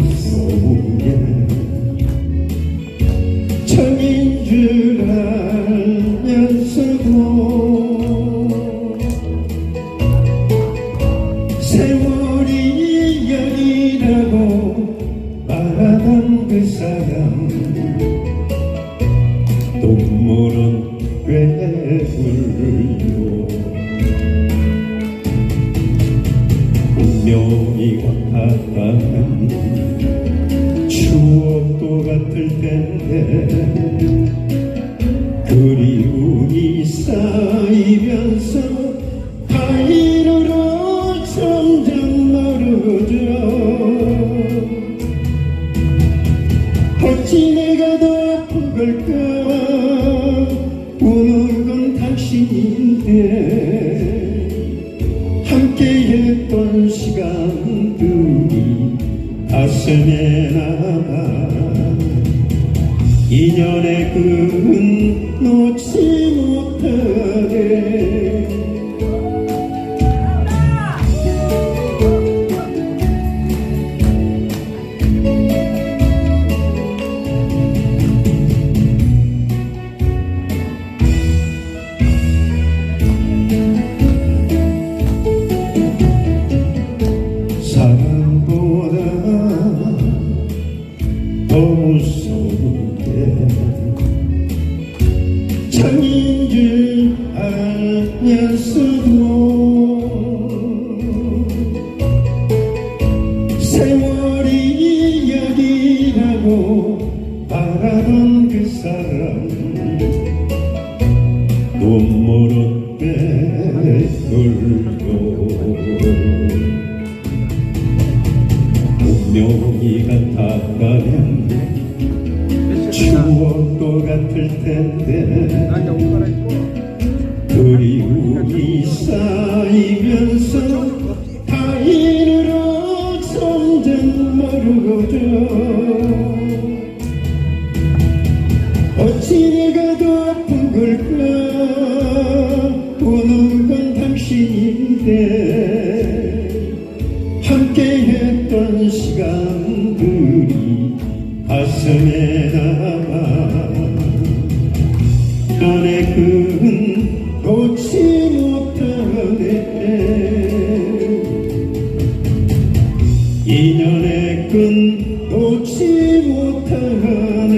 속에 천인 줄 알면서도 세월이 인연이라고 말하던 그 사람 눈물은 운명이 같아가는 추억도 같을 텐데 그리움이 쌓이면서 하이르로 점점 멀어져 어찌 내가 더 아픈 걸까 가슴에 남아 인연의 끈 놓지 못하 장인 줄 알면서도 세월이 여기라고 바라던 그 사람 눈물은 빼돌려 운명이 같아가면 추억도 같을 텐데. 그리움이 쌓이면서 하인으로 점점 멀어져 어찌 내가 더 아픈 걸까? 우는 건 당신인데. 함께 했던 시간들이 가슴에 너의 끈 놓지 못하네. 인연의 끈 놓지 못하네